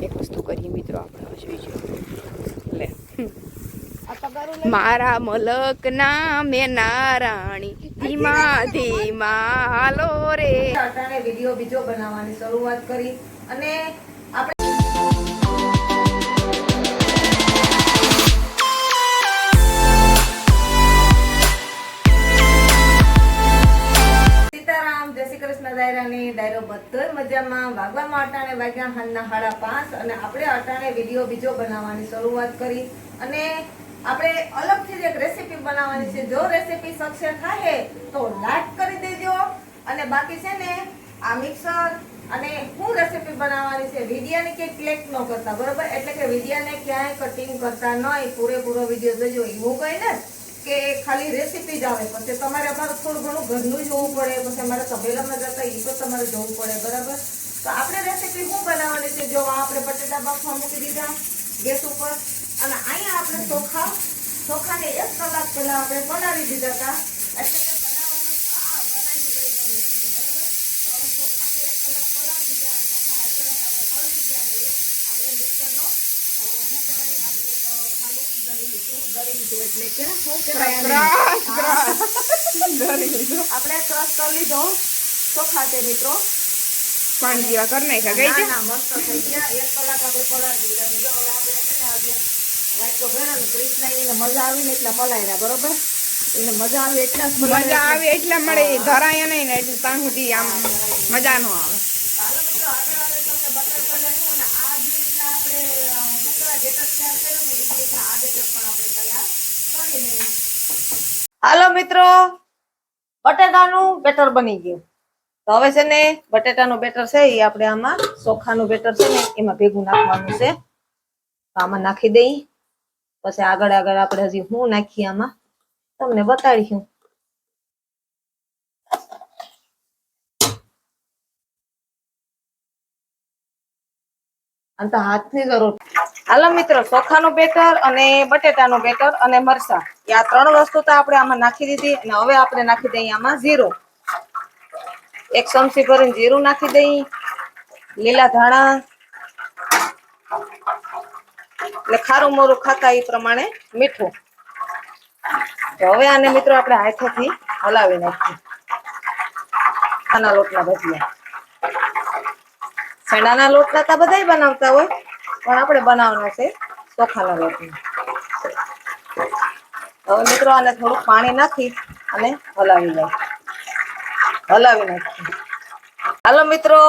એક વસ્તુ કરીએ મિત્રો આપણે જોઈ લે. મારા મલક ના મેં નારાણી ધીમા ધીમા હાલો રે. વીડિયો બીજો બનાવવાની શરૂઆત કરી અને શ્રી દાયરાની દાયરો બધો મજામાં. વાગવામાં અટાણે વાગ્યા હાલના હાડા પાંચ અને આપણે અટાણે વીડિયો બીજો બનાવવાની શરૂઆત કરી. અને આપણે અલગથી જ એક રેસીપી બનાવવાની છે. જો રેસીપી સક્સેસ થાય તો લાઈક કરી દેજો. અને બાકી છે ને, આ મિક્સર અને હું રેસીપી બનાવવાની છે. વિડીયાને કે ક્લિક ન કરતા, બરોબર? એટલે કે વિડિયાને ક્યાંય કટિંગ કરતા નહીં. પૂરેપૂરો વીડિયો જોજો. એવું કંઈ ને કે ખાલી રેસીપી જ આવે. પછી તમારે અમારે થોડું ઘણું ઘરનું જોવું પડે. પછી અમારે તબેલામાં જતા એ પણ તમારે જોવું પડે, બરાબર? તો આપણે રેસીપી શું બનાવવાની છે? જો આપણે બટેટા બાફવા મૂકી દીધા ગેસ ઉપર. અને અહીંયા આપણે ચોખા, ચોખાને એક કલાક પહેલાં આપણે બનાવી દીધા હતા. એટલે કે બનાવવાનું હા બનાવી દીધું તમને બરાબર તો હવે ચોખાને એક કલાક પલાળી દીધા અને ચોખા એક કલાક આપણે પલળી ગયા અને એક આપણે મિક્સરનો અ, શું કહેવાય આપણે એક અ, ખાલી દળી લીધું દળી લીધું એટલે કે શું કહેવાય આપણે ક્રશ કરી લીધો. ચોખા છે મિત્રો. પાણી જેવા કરી નાખ્યા ગઈ છે મસ્ત થઈ ગયા. એક કલાક આપણે પલાળી દીધા. હવે આપણે ને આજે વાટકો ભર્યો ને કૃષ્ણ એને મજા આવી ને એટલા પલાળ્યા બરોબર? એને મજા આવી એટલા મજા આવે એટલા મળે ધરાય નહીં ને એટલે ત્યાં સુધી આમ મજા નો આવે. હાલો મિત્રો આગળ આવે તમને બટર આપણે કહેવાય બેટર તૈયાર કર્યું ને એ રીતના આ બેટર પણ આપણે તૈયાર કરી લઈએ હાલો મિત્રો, બટેટાનું બેટર બની ગયું. તો હવે છે ને, બટેટાનું બેટર છે એ આપણે આમાં ચોખાનું બેટર છે ને, એમાં ભેગું નાખવાનું છે. તો આમાં નાખી દઈ. પછી આગળ આગળ આપણે હજી હું નાખીએ આમાં. તમને બતાડીશું. અને તો હાથની જરૂર. હાલો મિત્રો, ચોખાનું બેટર અને બટેટાનું બેટર અને મરસા એ આ ત્રણ વસ્તુ તો આપણે આમાં નાખી દીધી અને હવે આપણે નાખી દઈએ આમાં જીરું. એક ચમચી ભરીને જીરું નાખી દઈ લીલા ધાણા, એટલે ખારું મોરું ખાતા એ પ્રમાણે મીઠું. તો હવે આને મિત્રો આપણે હાથેથી હલાવી નાખીએ. આના લોટના ભજીયા. ચણાના લોટના તો બધા બનાવતા હોય, પણ આપણે બનાવવાનો છે ચોખાના લોટનો હવે મિત્રો આને થોડુંક પાણી નાખી અને હલાવી નાખીએ હલાવી નાખી હાલો મિત્રો,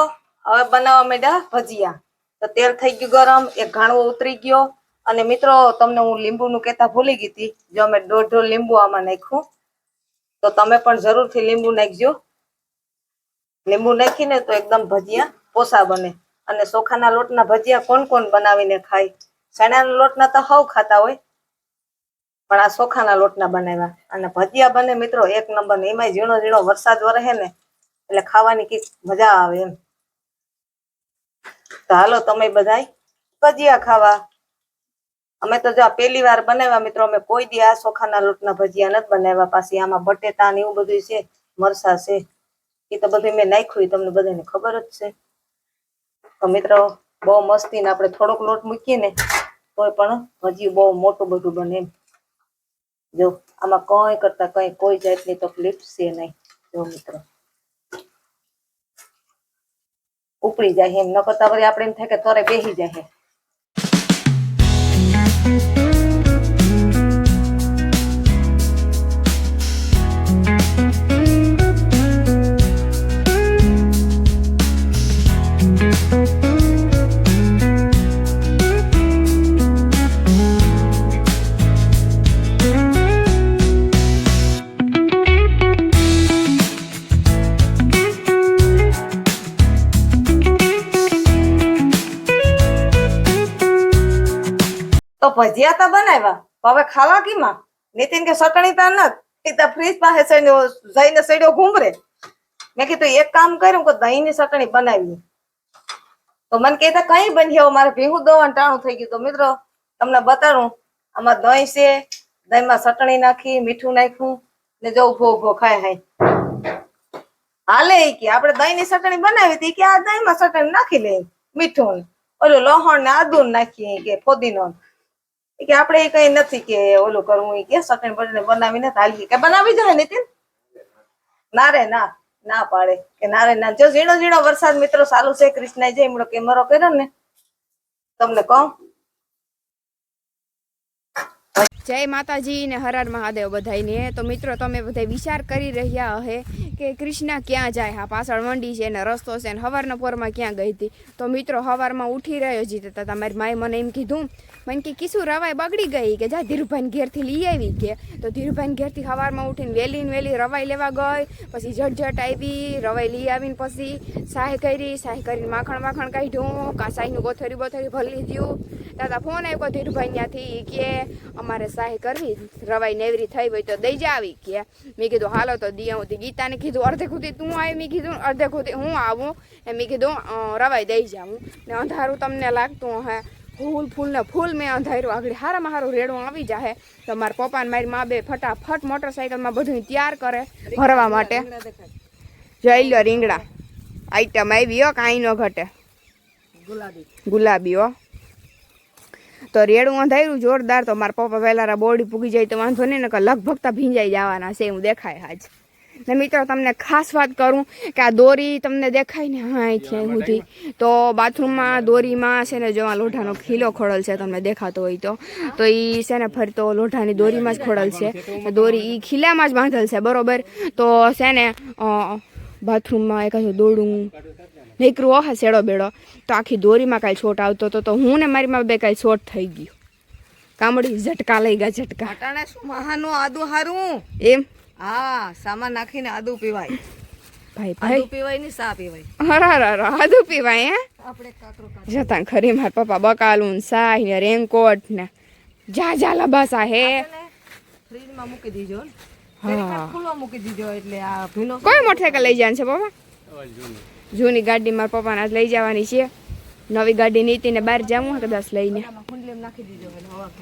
હવે બનાવવા માંડ્યા ભજીયા. તો તેલ થઈ ગયું ગરમ, એક ઘાણવો ઉતરી ગયો. અને મિત્રો, તમને હું લીંબુનું કહેતા ભૂલી ગઈ હતી. જો અમે દોઢ દોઢ લીંબુ આમાં નાખ્યું, તો તમે પણ જરૂરથી લીંબુ નાખજો. લીંબુ નાખીને તો એકદમ ભજીયા પોસા બને. અને ચોખાના લોટના ભજીયા કોણ કોણ બનાવીને ખાય? ચણાના લોટના તો હવ ખાતા હોય. પણ આ ચોખાના લોટના બનાવ્યા. અને ભજીયા બને મિત્રો, એક નંબર. એમાં ઝીણો ઝીણો વરસાદ વરહે ને, એટલે ખાવાની કંઈક મજા આવે એમ. તો હાલો તમે બધાય, ભજીયા ખાવા. અમે તો જો પેલી વાર બનાવ્યા મિત્રો, અમે કોઈ દી આ ચોખાના લોટના ભજીયા નથી બનાવ્યા. પાછી આમાં બટેટા ને એવું બધું છે મરસા છે. એ તો બધું મેં નાખ્યું તમને બધાને ખબર જ છે. મિત્રો, બહુ મસ્તી ને આપણે થોડોક લોટ મૂકીએ ને કોઈ પણ હજી બહુ મોટું બધું બને જો, આમાં કઈ કરતા કઈ કોઈ જાતની તકલીફ છે નહીં. જો મિત્રો. ઉપડી જાય એમ ન કરતા આપણે એમ થાય કે તોરે બેસી જાય ભજીયા તો બનાવ્યા હવે ખાવા કીમાં? નીતિન કે ચટણી તો નથી? તો ફ્રીજ પાસે જઈને સડ્યો ઘૂમરે. મેં કીધું, એક કામ કર્યું કે દહીં ની ચટણી બનાવી તો મને કહેતા, કઈ બન્યો મારે ભીંગું દવાનું ટાણું થઈ ગયું. તો મિત્રો, તમને બતાડું, આમાં દહીં છે, દહીંમાં ચટણી નાખી, મીઠું નાખ્યું, ને જો ઊભો ઊભો ખાય હાય હાલે કે, આપણે દહીં ની ચટણી બનાવી હતી કે આ દહીંમાં સટણી નાખી લે, મીઠું ઓલું લોહણ ને આદુ નાખીએ કે ફોદીનો કે આપણે એ કઈ નથી કે ઓલું કરવું એ કે ચટણી બટણી બનાવીને હાલી કે બનાવી જાય નીતિન? ના રે, ના ના પાડે. કે ના રે, ના. જો ઝીણો ઝીણો વરસાદ મિત્રો ચાલુ છે કૃષ્ણ જઈ હમણાં કેમેરો કર્યો ને, તમને કહું? જય માતાજી ને હરાર મહાદેવ બધાયને. તો મિત્રો, તમે બધા વિચાર કરી રહ્યા હે કે કૃષ્ણ ક્યાં જાય? હા, પાછળ મંડી છે ને રસ્તો છે ને હવારના પોરમાં ક્યાં ગઈ હતી? તો મિત્રો, હવારમાં ઉઠી રહ્યો જીતે તો તમારી માએ મને એમ કીધું, મને કે કિસુ રવાઈ બગડી ગઈ કે જા ધીરુભાઈ ઘેરથી લઈ આવી કે. તો ધીરુભાઈ ઘેરથી હવારમાં ઉઠીને વહેલી ને વહેલી રવાઈ લેવા ગઈ, પછી ઝટઝટ આવી, રવાઈ લઈ આવીને પછી સાહે કરી, સાહે કરીને માખણ માખણ કાઢ્યું, કાં સાહીનું ગોથરી બોથરી ભરી દીધું દાદા ફોન આવ્યો ધીરુભાઈ ત્યાંથી કે અમારે સાહે કરવી, રવાઈ નેવરી થઈ હોય તો દઈ જાવી કે. મેં કીધું, હાલો તો હું ગીતાને કીધું અર્ધે ખુદી તું આવી મેં કીધું અર્ધે ખુદી હું આવું? એ મેં કીધું રવાઈ દઈ જાઉં. ને અંધારું તમને લાગતું હે ફૂલ ફૂલ ને ફૂલ મેં અંધાર્યું આગળ, હારામાં હારું રેડું આવી જાહે. તો મારા પપ્પા ને મારી મા બે ફટાફટ મોટરસાઇકલમાં બધું તૈયાર કરે ભરવા માટે. જઈ લો રીંગણા. આઈટમ આવી હો, કાંઈ ન ઘટે. ગુલાબી. ગુલાબી હો. તો રેડું અંધાયું જોરદાર. તો મારા પપ્પા પહેલાં બોડી પૂગી જાય તો વાંધો નહીં ને કે લગભગ તો ભીંજાઈ જવાના છે, એવું દેખાય આજ. ને મિત્રો, તમને ખાસ વાત કરું કે આ દોરી તમને દેખાય ને? હા અહીંથી સુધી તો બાથરૂમમાં દોરીમાં છે ને, જો આ લોઢાનો ખીલો ખોડલ છે, તમને દેખાતો હોય તો. તો એ છે ને ફરતો લોઢાની દોરીમાં જ ખોડલ છે. દોરી એ ખીલામાં જ બાંધેલ છે, બરોબર? તો છે ને બાથરૂમમાં એક હજુ દોડું નીકળવું હશે શેડો બેડો. તો આખી દોરીમાં કાંઈ છોટ આવતો હતો તો હું ને મારી માં બે કાંઈ છોટ થઈ ગયું. કામડી ઝટકા લઈ ગયા ઝટકા. અટાણે શું મહાનું આદુ હારું? એમ? હા સામાન નાખીને આદુ પીવાય. ભાઈ આદુ ભાઈ. પીવાયની સા પીવાય? હરા હરા આદુ પીવાય હે? આપણે કાકરો જતા ખરી માર પપ્પા બકાલું ને ને રેનકોટ ને જા જા લબાસા હે? ફ્રીજમાં મૂકી દીજો હા. હા. ખુલ્લો મૂકી દીજો એટલે આ ભીનો કોઈ મોટરસાઇકલ લઈ જાય છે પપ્પા? જૂની ગાડી મારા પપ્પાને આજ લઈ જવાની છે. નવી ગાડી નીતિને બહાર જવું કદાચ લઈને.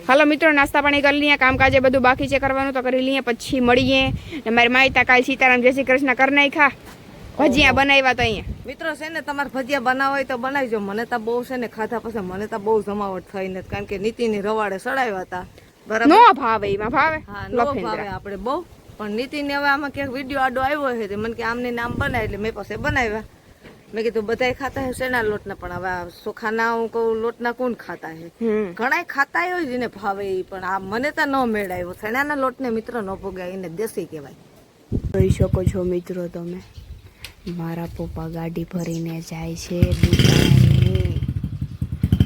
હાલો મિત્રો નાસ્તા પાણી કરી લઈએ. કામકાજે બધું બાકી છે કરવાનું તો કરી લઈએ. પછી મળીએ. ને મારી માયતા કાલ સીતારામ જય શ્રી કૃષ્ણ કરી નાખા ભજીયા બનાવ્યા તો અહીંયા. મિત્રો છે ને તમારે ભજીયા બનાવવા હોય તો બનાવજો. મને તો બહુ છે ને ખાધા પછી મને તો બહુ જમાવટ થઈ નથી કારણ કે નીતિની રવાડે સડાવ્યા હતા. બરાબર? નો ભાવે એમાં ભાવે? હા નો ભાવે આપણે બહુ. પણ નીતિને હવે આમાં ક્યાંક વીડિયો આડો આવ્યો છે મને કે આમને નામ બનાવે એટલે મેં પાસે બનાવ્યા. મેં કીધું બધાય ખાતા હશે શેના લોટના. પણ હવે ચોખાના હું કહું લોટના કોણ ખાતા હે? ઘણાય ખાતા હોય જ ને ભાવે પણ આ મને તો ન મેળાયો. ચણાના લોટને મિત્રો ન ભોગાય એને દેશી કહેવાય. જોઈ શકો છો મિત્રો તમે. મારા પપ્પા ગાડી ભરીને જાય છે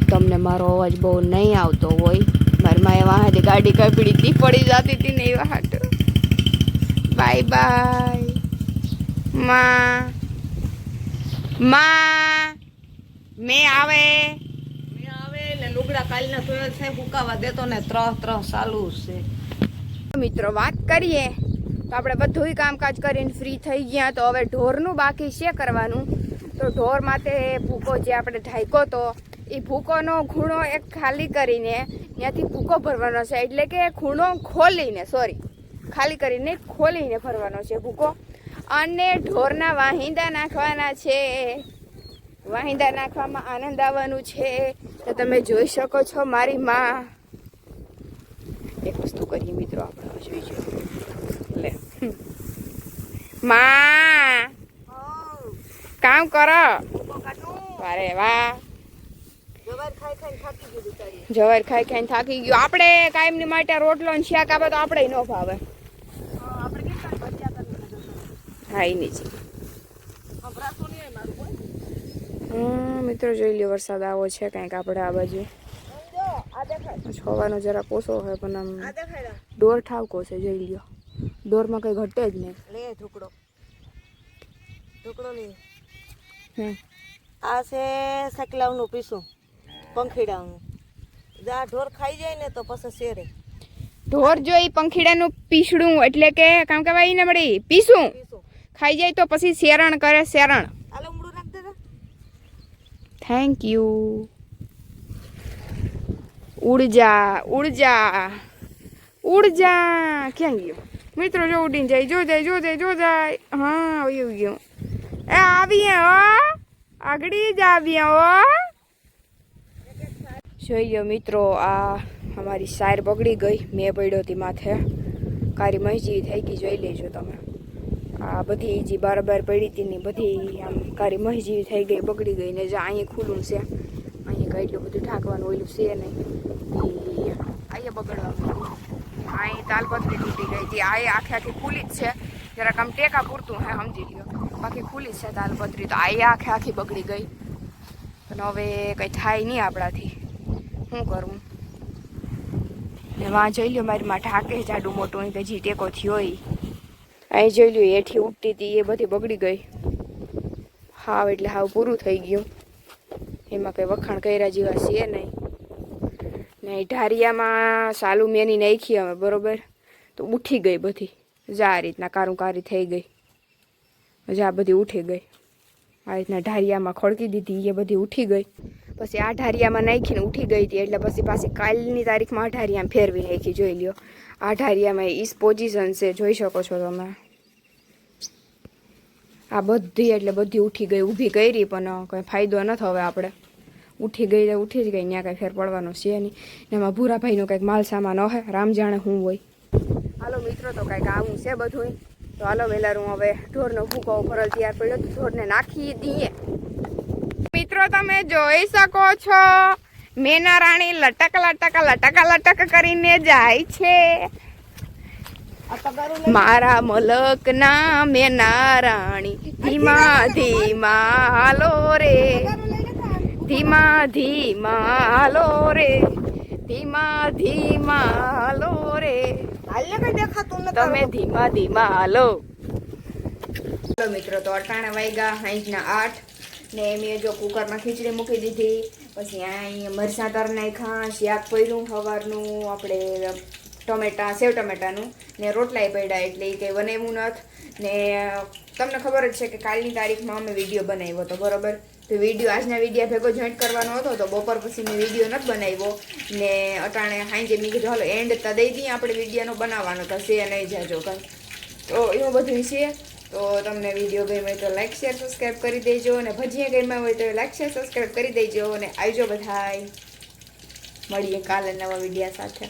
તમને મારો અવાજ બહુ નહીં આવતો હોય. મારી માએ વાંથી ગાડી કપડી હતી પડી જતી હતી ને એ વાટ બાય બાય. માં. માં મેં આવે. મેં આવે એટલે લુગડા કાલના ધોયેલ છે હુકાવા દેતો ને ત્રહ ત્રહ ચાલુ છે. મિત્રો વાત કરીએ. તો આપણે બધુંય કામકાજ કરીને ફ્રી થઈ ગયા તો હવે ઢોરનું બાકી છે કરવાનું. તો ઢોર માટે ભૂકો જે આપણે ઢાંક્યો તો એ ભૂકોનો ખૂણો એક ખાલી કરીને ત્યાંથી ભૂકો ભરવાનો છે. એટલે કે ખૂણો ખોલીને સોરી ખાલી કરીને ખોલીને ભરવાનો છે ભૂકો. અને ઢોરના વાહિંદા નાખવાના છે. વાહિંદા નાખવામાં આનંદ આવવાનું છે. તો તમે જોઈ શકો છો મારી માં. એક વસ્તુ કરીએ મિત્રો આપણે જોઈ જોઈજો લે. માં. કામ કરો. અરે વાહ. જવાર ખાઈ ખાઈને થાકી ગયો આપણે કાયમની માટે રોટલો ને શાક આપે તો આપણે ન ભાવે આપણે કેટલા ભજીયા નહીં છે. મિત્રો જોઈ લ્યો વરસાદ આવો છે કંઈક આપણે આ બાજુ. છવાનો જરા કોસો હોય પણ આમ દોર ઠાવકો છે જોઈ લ્યો. દોરમાં કંઈ ઘટે જ નહીં. લે ઢોકળો. ઢોકળો લે. આ છે સકલાવનું પીસું પંખીડાનું. જા ઢોર ખાઈ જાય ને તો પછી શેરે. ઢોર જોઈ પંખીડાનું પીસડું એટલે કે કામ કહેવાય ને મળી પીસું. ખાઈ જાય તો પછી શેરણ કરે શેરણ. Thank you ઉડજા ઉડજા ઉડજા. ક્યાં ગયો? મિત્રો જો ઉડીને જાય જો જાય જો જાય જો જાય. હા આવી ગયું. એ આવીએ હો. આગળી જ આવીએ હો. જોઈ લો મિત્રો આ અમારી સાયર બગડી ગઈ. મેં પડ્યો હતી માથે. કારી મસ્જિદ થઈ ગઈ જોઈ લેજો તમે. આ બધી જે બાર બાર પડી હતી ને બધી આમ કારી મહીજી થઈ ગઈ, બગડી ગઈ ને જે અહીંયા ખુલ્લું છે. અહીંયા કાંઈ એટલું બધું ઢાંકવાનું ઓલું છે નહીં. અહીંયા બગડવા અહીં તાલપત્રી તૂટી ગઈ હતી. આ આખે આખી ખુલ્લી જ છે. જરાક આમ ટેકા પૂરતું હે, સમજી લ્યો. બાકી ખુલ્લી છે તાલપત્રી તો આ આખે આખી બગડી ગઈ. પણ હવે કંઈ થાય નહીં આપણાથી. શું કરવું ને વાં જોઈ લ્યો, મારી માં ઢાકે જાડું મોટું, અહીં કે જે ટેકો થયો ઈ. અહીં જોઈ લ્યો, એઠી ઉઠતી હતી એ બધી બગડી ગઈ. હાવ એટલે હાવ પૂરું થઈ ગયું. એમાં કંઈ વખાણ કર્યા જેવા છે નહીં. ને ઢારિયામાં સાલું મેની નાખી અમે બરોબર? તો ઉઠી ગઈ બધી. જા આ રીતના કારું કારી થઈ ગઈ. જા બધી ઉઠી ગઈ. આ રીતના ઢારિયામાં ખડકી દીધી, એ બધી ઉઠી ગઈ. પછી આ ઢારિયામાં નાખીને ઉઠી ગઈ હતી, એટલે પછી પાછી કાલની તારીખમાં આ ઢારિયામાં ફેરવી નાખી, જોઈ લ્યો. આ ઢારિયામાં ઈસ પોઝિશન છે, જોઈ શકો છો તમે. આ બધી, એટલે બધી ઉઠી ગઈ, ઊભી કરી, પણ કંઈ ફાયદો ન હવે આપણે. ઉઠી ગઈ તો ઉઠી જ ગઈ ત્યાં કાંઈ ફેર પડવાનો છે નહીં. એમાં ભૂરાભાઈનો કંઈક માલ સામાન હોય રામ જાણે શું હોય. હાલો મિત્રો, તો કંઈક આવું છે બધું તો હાલો વહેલા હું હવે ઢોરનો ભૂકો તૈયાર પડ્યો ઢોરને નાખી દઈએ. મિત્રો તમે જોઈ શકો છો. મેના રાણી લટક લટક લટક લટક કરીને જાય છે. મારા મલક ના મેના રાણી ધીમા ધીમા હાલો રે. ધીમા ધીમા હાલો રે. ધીમા ધીમા હાલો રે. તમે ધીમા ધીમા હાલો. મિત્રો તો અટાણા વાગ્યા સાંજના આઠ. ને મેં જો કુકરમાં ખીચડી મૂકી દીધી. પછી અહીંયા મરસાં તર નાખ્યા, શાક પડ્યું સવારનું આપણે ટમેટા, સેવ ટમેટાનું ને રોટલાય પડ્યા એટલે એ કંઈ બનાવ્યું નથી ને તમને ખબર જ છે કે કાલની તારીખમાં અમે વીડિયો બનાવ્યો હતો, બરોબર? તો વીડિયો આજના વીડિયો ભેગો જોઈન્ટ કરવાનો હતો, તો બપોર પછી મેં વીડિયો નથી બનાવ્યો. ને અટાણે હાંજે મેં કીધું, હાલો એન્ડ તો આપણે વિડીયોનો બનાવવાનો થશે નહીં જાજો કંઈ. તો એવું બધું છે. તો તમને વીડિયો ગમે તો લાઈક શેર સબસ્ક્રાઈબ કરી દેજો અને ભજીયા ગમ્યા હોય તો લાઈક શેર સબસ્ક્રાઈબ કરી દેજો અને આવજો બધાય. મળીએ કાલે નવા વિડીયા સાથે.